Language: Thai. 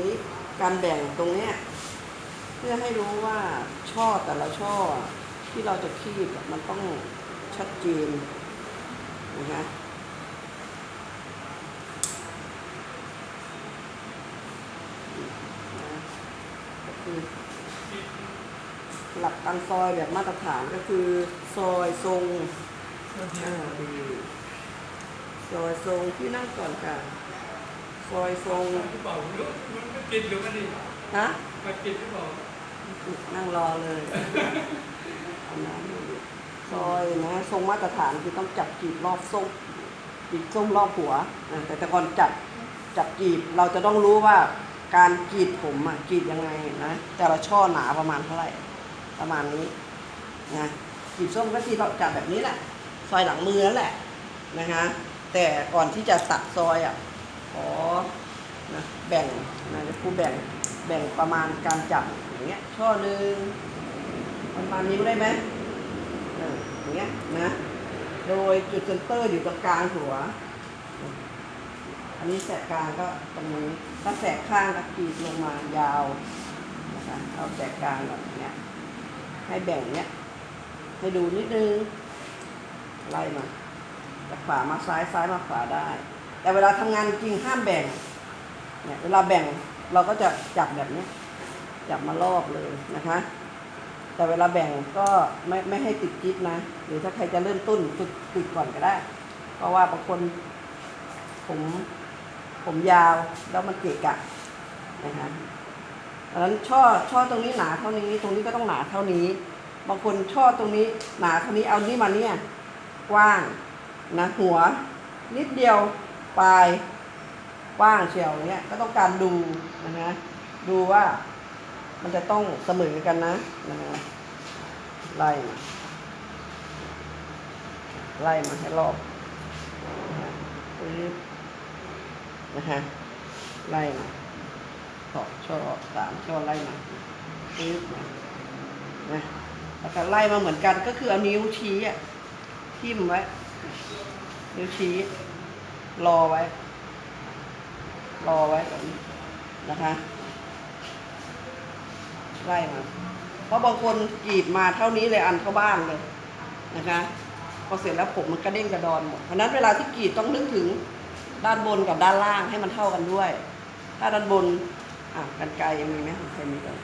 นี้การแบ่งตรงเนี้ยเพื่อให้รู้ว่าช่อแต่ละช่อที่เราจะคีบมันต้องชัดเจนนะคะก็คือหลักการซอยแบบมาตรฐานก็คือซอยทรงอ่าดีซอยทรงที่นั่งก่อนค่ะซอยทรง กินหรือไม่ดีฮะมากินหรือเปล่านั่งรอเลยเอาน้ำมาดิซอยนะทรงมาตรฐานคือต้องจับจีบรอบส้มจีบส้มรอบหัวอะแต่แต่ก่อนจับจับจีบเราจะต้องรู้ว่าการกรีดผมอะกรีดยังไงนะแต่ละช่อหนาประมาณเท่าไหร่ประมาณนี้นะจีบส้มก็ที่เราจับแบบนี้แหละ ซอยหลังมือนั่นแหละนะคะแต่ก่อนที่จะตัดซอยอะขอ นะแบ่งนะครูแบ่งแบ่งประมาณการจับอย่างเงี้ยช่อหนึ่งประมาณนิ้วได้ไหมอย่างเงี้ยนะโดยจุดเซนเตอร์อยู่ตรงกลางหัว อันนี้แสกกลางก็ตรงนี้ถ้าแสกข้างก็กรีดลงมายาวนะคะเอาแสกกลางแบบเนี้ยให้แบ่งเนี้ยให้ดูนิดนึงไล่มาจากขวามาซ้ายซ้ายมาขวาได้ แต่เวลาทำงานจริงห้ามแบ่ง เนี่ยเวลาแบ่งเราก็จะจับแบบนี้ จับมารอบเลยนะคะ แต่เวลาแบ่งก็ไม่ไม่ให้ติดจิ๊บนะ หรือถ้าใครจะเริ่มต้นฝึกติดก่อนก็ได้ เพราะว่าบางคนผมผมยาวแล้วมันเกะกะนะคะดังนั้นช่อช่อตรงนี้หนาเท่านี้ ตรงนี้ก็ต้องหนาเท่านี้ บางคนช่อตรงนี้หนาเท่านี้เอานี่มาเนี่ยกว้างนะหัวนิดเดียวปลาย กว้างเชียวเนี่ยก็ต้องการดูนะฮะดูว่ามันจะต้องเสมอกันนะนะฮะไล่มาไล่มาให้รอบปึ๊บนะฮะไล่มาสองช่อสามช่อไล่มาปึ๊บมานะแล้วก็ไล่มาเหมือนกันก็คือเอานิ้วชี้อะทิ่มไว้นิ้วชี้รอไว้ รอไว้แบบนี้นะคะไล่มาเพราะบางคนกรีดมาเท่านี้เลยอันเข้าบ้านเลยนะคะ พอเสร็จแล้วผมมันกระเด้งกระดอนหมดเพราะฉะนั้นเวลาที่กรีดต้องนึกถึงด้านบนกับด้านล่างให้มันเท่ากันด้วย ถ้าด้านบนอะกันไกลยังมีไหมใครมีกัน